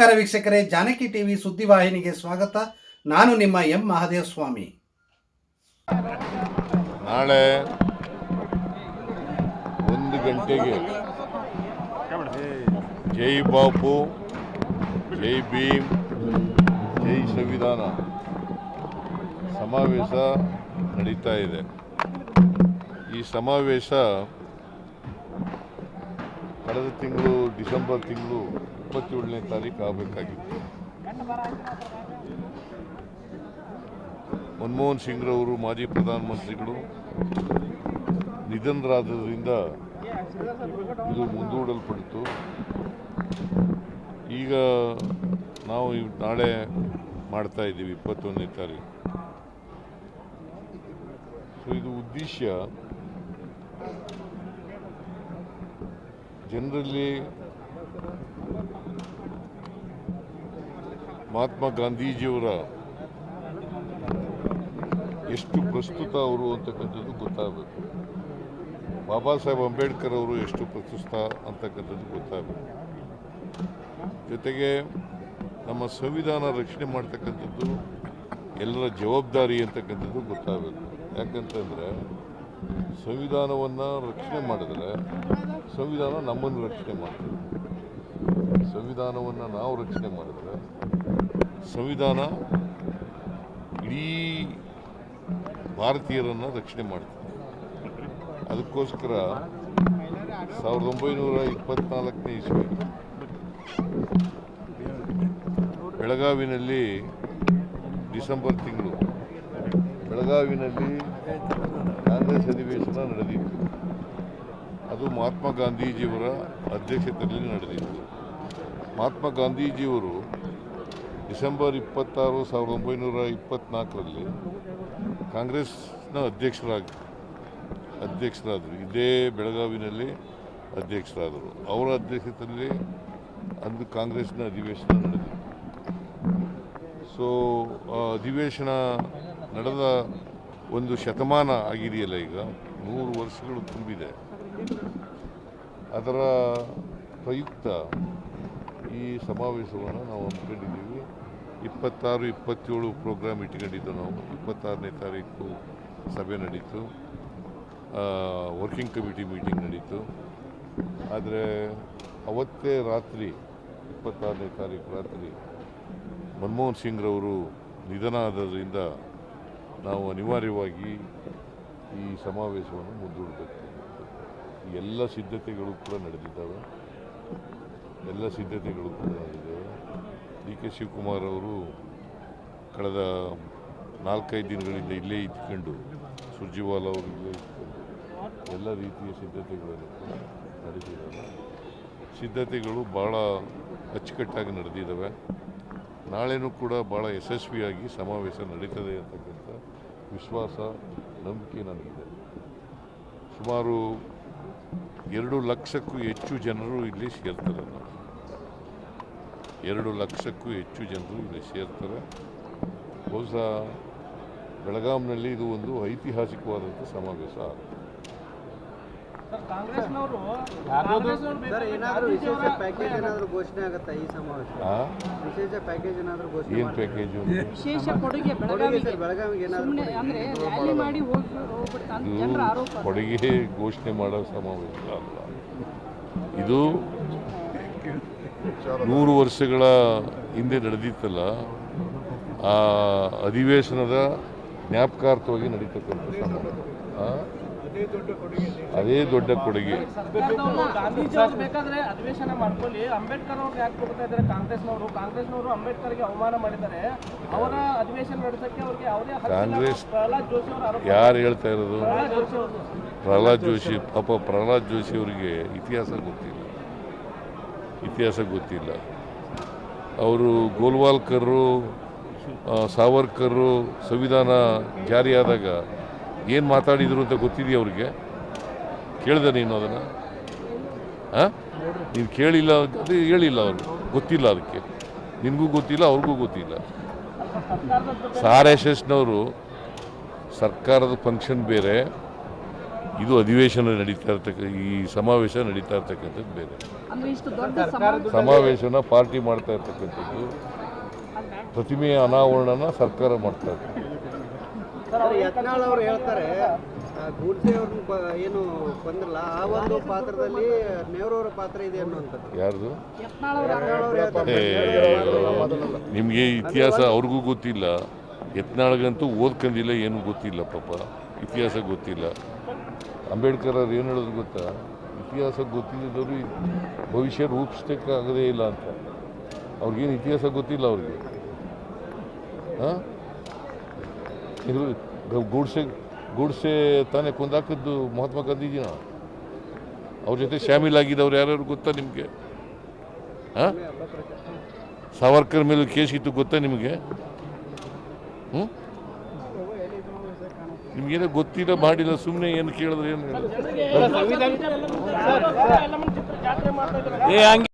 ನಮಸ್ಕಾರ ವೀಕ್ಷಕರೇ, ಜಾನಕಿ ಟಿವಿ ಸುದ್ದಿವಾಹಿನಿಗೆ ಸ್ವಾಗತ. ನಾನು ನಿಮ್ಮ ಎಂ ಮಹಾದೇವ ಸ್ವಾಮಿ ನಾಳೆ ಒಂದು ಗಂಟೆಗೆ ಜೈ ಬಾಪು, ಜೈ ಭೀಮ್, ಜೈ ಸಂವಿಧಾನ ಸಮಾವೇಶ ನಡೀತಾ ಇದೆ. ಈ ಸಮಾವೇಶ ಕಳೆದ ತಿಂಗಳು ಡಿಸೆಂಬರ್ ತಿಂಗಳು ಇಪ್ಪತ್ತೇಳನೇ ತಾರೀಕು ಆಗಬೇಕಾಗಿತ್ತು. ಮನಮೋಹನ್ ಸಿಂಗ್ರವರು ಮಾಜಿ ಪ್ರಧಾನಮಂತ್ರಿಗಳು ನಿಧನರಾದ್ದರಿಂದ ಇದು ಮುಂದೂಡಲ್ಪಡಿತು ಈಗ ನಾವು ನಾಳೆ ಮಾಡ್ತಾ ಇದ್ದೀವಿ ಇಪ್ಪತ್ತೊಂದನೇ ತಾರೀಕು. ಸೊ ಇದು ಉದ್ದೇಶ ಜನರಲ್ಲಿ ಮಹಾತ್ಮ ಗಾಂಧೀಜಿಯವರ ಎಷ್ಟು ಪ್ರಸ್ತುತ ಅವರು ಅಂತಕ್ಕಂಥದ್ದು ಗೊತ್ತಾಗಬೇಕು. ಬಾಬಾ ಸಾಹೇಬ್ ಅಂಬೇಡ್ಕರ್ ಅವರು ಎಷ್ಟು ಪ್ರಸ್ತುತ ಅಂತಕ್ಕಂಥದ್ದು ಗೊತ್ತಾಗಬೇಕು. ಜೊತೆಗೆ ನಮ್ಮ ಸಂವಿಧಾನ ರಕ್ಷಣೆ ಮಾಡ್ತಕ್ಕಂಥದ್ದು ಎಲ್ಲರ ಜವಾಬ್ದಾರಿ ಅಂತಕ್ಕಂಥದ್ದು ಗೊತ್ತಾಗಬೇಕು. ಯಾಕಂತಂದರೆ ಸಂವಿಧಾನವನ್ನು ರಕ್ಷಣೆ ಮಾಡಿದರೆ ಸಂವಿಧಾನ ನಮ್ಮನ್ನು ರಕ್ಷಣೆ ಮಾಡ್ತದೆ. ಸಂವಿಧಾನವನ್ನು ನಾವು ರಕ್ಷಣೆ ಮಾಡಿದರೆ ಸಂವಿಧಾನ ಇಡೀ ಭಾರತೀಯರನ್ನು ರಕ್ಷಣೆ ಮಾಡ್ತದೆ. ಅದಕ್ಕೋಸ್ಕರ ಸಾವಿರದ ಒಂಬೈನೂರ ಇಪ್ಪತ್ನಾಲ್ಕನೇ ಇಸ್ವಿ ಬೆಳಗಾವಿನಲ್ಲಿ ಡಿಸೆಂಬರ್ ತಿಂಗಳು. ಬೆಳಗಾವಿನಲ್ಲಿ ಕಾಂಗ್ರೆಸ್ ಅಧಿವೇಶನ ನಡೆದಿತ್ತು. ಅದು ಮಹಾತ್ಮ ಗಾಂಧೀಜಿಯವರ ಅಧ್ಯಕ್ಷತೆಯಲ್ಲಿ ನಡೆದಿತ್ತು. ಮಹಾತ್ಮ ಗಾಂಧೀಜಿಯವರು ಡಿಸೆಂಬರ್ ಇಪ್ಪತ್ತಾರು ಸಾವಿರದ ಒಂಬೈನೂರ ಇಪ್ಪತ್ನಾಲ್ಕರಲ್ಲಿ ಕಾಂಗ್ರೆಸ್ನ ಅಧ್ಯಕ್ಷರಾಗಿ, ಅಧ್ಯಕ್ಷರಾದರು. ಇದೇ ಬೆಳಗಾವಿನಲ್ಲಿ ಅಧ್ಯಕ್ಷರಾದರು. ಅವರ ಅಧ್ಯಕ್ಷತೆಯಲ್ಲಿ ಅಂದು ಕಾಂಗ್ರೆಸ್ನ ಅಧಿವೇಶನ ನಡೆದಿತ್ತು. ಸೊ ಅಧಿವೇಶನ ನಡೆದ ಒಂದು ಶತಮಾನ ಆಗಿದೆಯಲ್ಲ ಈಗ? ನೂರು ವರ್ಷಗಳು ತುಂಬಿದೆ. ಅದರ ಪ್ರಯುಕ್ತ ಈ ಸಮಾವೇಶವನ್ನು ನಾವು ಹಮ್ಮಿಕೊಂಡಿದ್ದೀವಿ. ಇಪ್ಪತ್ತಾರು, ಇಪ್ಪತ್ತೇಳು ಪ್ರೋಗ್ರಾಮ್ ಇಟ್ಕೊಂಡಿದ್ದು ನಾವು. ಇಪ್ಪತ್ತಾರನೇ ತಾರೀಕು ಸಭೆ ನಡೀತು. ವರ್ಕಿಂಗ್ ಕಮಿಟಿ ಮೀಟಿಂಗ್ ನಡೀತು. ಆದರೆ ಅವತ್ತೇ ರಾತ್ರಿ, ಇಪ್ಪತ್ತಾರನೇ ತಾರೀಕು ರಾತ್ರಿ ಮನಮೋಹನ್ ಸಿಂಗ್ರವರು ನಿಧನ ಆದದ್ರಿಂದ ನಾವು ಅನಿವಾರ್ಯವಾಗಿ ಈ ಸಮಾವೇಶವನ್ನು ಮುಂದೂಡಬೇಕು. ಎಲ್ಲ ಸಿದ್ಧತೆಗಳು ಕೂಡ ನಡೆದಿದ್ದಾವೆ. ಎಲ್ಲ ಸಿದ್ಧತೆಗಳು ಕೂಡ ನಡೆದಿದ್ದಾವೆ. ಡಿ ಕೆ ಶಿವಕುಮಾರ್ ಅವರು ಕಳೆದ ನಾಲ್ಕೈದು ದಿನಗಳಿಂದ ಇಲ್ಲೇ ಇದ್ಕೊಂಡು, ಸುರ್ಜಿವಾಲ ಅವರು ಇಲ್ಲೇ ಇದ್ಕೊಂಡು ಎಲ್ಲ ರೀತಿಯ ಸಿದ್ಧತೆಗಳನ್ನು ಕೂಡ ಸಿದ್ಧತೆಗಳು ಭಾಳ ಅಚ್ಚುಕಟ್ಟಾಗಿ ನಡೆದಿದ್ದಾವೆ. ನಾಳೆನೂ ಕೂಡ ಭಾಳ ಯಶಸ್ವಿಯಾಗಿ ಸಮಾವೇಶ ನಡೀತದೆ ಅಂತಕ್ಕಂಥ ವಿಶ್ವಾಸ, ನಂಬಿಕೆ ನನಗಿದೆ. ಸುಮಾರು ಎರಡು ಲಕ್ಷಕ್ಕೂ ಹೆಚ್ಚು ಜನರು ಇಲ್ಲಿ ಸೇರ್ತಾರೆ ಎರಡು ಲಕ್ಷಕ್ಕೂ ಹೆಚ್ಚು ಜನರು ಇಲ್ಲಿ ಸೇರ್ತಾರೆ. ಬಹುಶಃ ಬೆಳಗಾಂನಲ್ಲಿ ಇದು ಒಂದು ಐತಿಹಾಸಿಕವಾದಂಥ ಸಮಾವೇಶ ಆಗುತ್ತೆ ಏನು? ಪ್ಯಾಕೇಜು ವಿಶೇಷ ಕೊಡುಗೆ ಕೊಡುಗೆ ಇದು ಘೋಷಣೆ ಮಾಡೋ ಸಮಾವೇಶ ಅಲ್ಲ. ಇದು ನೂರು ವರ್ಷಗಳ ಹಿಂದೆ ನಡೆದಿತ್ತಲ್ಲ ಆ ಅಧಿವೇಶನದ ಜ್ಞಾಪಕಾರ್ಥವಾಗಿ ನಡೀತಕ್ಕಂಥ ಸಮಾವೇಶ. ಆ? ಅದೇ ದೊಡ್ಡ ಕೊಡುಗೆ ಅವ್ರು ಅಧಿವೇಶನ ಮಾಡ್ಕೊಳ್ಳಿ. ಅಂಬೇಡ್ಕರ್ ಅವ್ರಿಗೆ ಯಾಕೆ ಕೊಡ್ತಾ ಇದ್ದಾರೆ? ಕಾಂಗ್ರೆಸ್ನವರು. ಕಾಂಗ್ರೆಸ್ನವರು ಅಂಬೇಡ್ಕರ್ಗೆ ಅವಮಾನ ಮಾಡಿದ್ದಾರೆ. ಅವರ ಅಧಿವೇಶನ ನಡೆಸಕ್ಕೆ ಅವ್ರಿಗೆ ಯಾವುದೇ ಕಾಂಗ್ರೆಸ್ ಪ್ರಹ್ಲಾದ್ ಜೋಶಿ ಅವರ ಯಾರು ಹೇಳ್ತಾ ಇರೋದು? ಪ್ರಹ್ಲಾದ್ ಜೋಶಿ ಅವರು. ಪಾಪ ಪ್ರಹ್ಲಾದ್ ಜೋಶಿ ಅವರಿಗೆ ಇತಿಹಾಸ ಗೊತ್ತಿಲ್ಲ. ಇತಿಹಾಸ ಗೊತ್ತಿಲ್ಲ. ಅವರು ಗೋಲ್ವಾಲ್ಕರ್ ಸಾವರ್ಕರ್ ಸಾವರ್ಕರು ಸಂವಿಧಾನ ಜಾರಿಯಾದಾಗ ಏನು ಮಾತಾಡಿದರು ಅಂತ ಗೊತ್ತಿದೆಯಾ ಅವ್ರಿಗೆ? ಕೇಳಿದೆ ನೀನು ಅದನ್ನು? ಹಾಂ? ನೀನು ಕೇಳಿಲ್ಲ ಅದು ಹೇಳಿಲ್ಲ ಅವರು. ಗೊತ್ತಿಲ್ಲ ಅದಕ್ಕೆ. ನಿನಗೂ ಗೊತ್ತಿಲ್ಲ ಅವ್ರಿಗೂ ಗೊತ್ತಿಲ್ಲ. ಆರ್ ಎಸ್ ಎಸ್ನವರು ಸರ್ಕಾರದ ಫಂಕ್ಷನ್ ಬೇರೆ ಇದು ಅಧಿವೇಶನ ನಡೀತಾ ಇರ್ತಕ್ಕ ಈ ಸಮಾವೇಶ ನಡೀತಾ ಇರ್ತಕ್ಕಂಥದ್ದು ಬೇರೆ. ಅಂದ್ರೆ ಇಷ್ಟು ದೊಡ್ಡ ಸಮಾವೇಶನ ಪಾರ್ಟಿ ಮಾಡ್ತಾ ಇರ್ತಕ್ಕಂಥದ್ದು. ಪ್ರತಿಮೆಯ ಅನಾವರಣನ ಸರ್ಕಾರ ಮಾಡ್ತಾ ಇದೆ ಸರ್ ಯತ್ನಾಳ್ ಅವ್ರು ಹೇಳ್ತಾರೆ ಗೂಡ್ಸೆ ಅವ್ರನ್ನ ಏನು ಬಂದ್ರಲ್ಲ ಆ ಒಂದು ಪಾತ್ರದಲ್ಲಿ ನೆಹರೂರ ಪಾತ್ರ ಇದೆ ಅನ್ನುವಂಥದ್ದು. ನಿಮಗೆ ಇತಿಹಾಸ ಅವ್ರಿಗೂ ಗೊತ್ತಿಲ್ಲ. ಯತ್ನಾಳ್ಗಂತೂ ಓದ್ಕೊಂಡಿಲ್ಲ ಏನು ಗೊತ್ತಿಲ್ಲ ಪಾಪ. ಇತಿಹಾಸ ಗೊತ್ತಿಲ್ಲ. ಅಂಬೇಡ್ಕರ್ ಅವ್ರು ಏನು ಹೇಳೋದು ಗೊತ್ತಾ? ಇತಿಹಾಸ ಗೊತ್ತಿದ್ದವರು ಭವಿಷ್ಯ ರೂಪಿಸ್ತಕ್ಕಾಗದೇ ಇಲ್ಲ ಅಂತ. ಅವ್ರಿಗೇನು ಇತಿಹಾಸ ಗೊತ್ತಿಲ್ಲ ಅವ್ರಿಗೆ? ಹಾಂ? ಇದು ಗೂಡ್ಸೆ ಗೂಡ್ಸೆ ತಾನೇ ಕೊಂದಾಕಿದ್ದು ಮಹಾತ್ಮ ಗಾಂಧೀಜಿನ. ಅವ್ರ ಜೊತೆ ಶಾಮೀಲಾಗಿದ್ದವ್ರು ಯಾರ್ಯಾರು ಗೊತ್ತಾ ನಿಮಗೆ? ಹಾಂ? ಸಾವರ್ಕರ್ ಮೇಲೆ ಕೇಸ್ ಇತ್ತು ಗೊತ್ತಾ ನಿಮಗೆ? ಹ್ಞೂ ನಿಮ್ಗೇನು ಗೊತ್ತಿಲ್ಲ ಮಾಡಿಲ್ಲ ಸುಮ್ಮನೆ ಏನು ಕೇಳಿದ್ರೆ ಏನು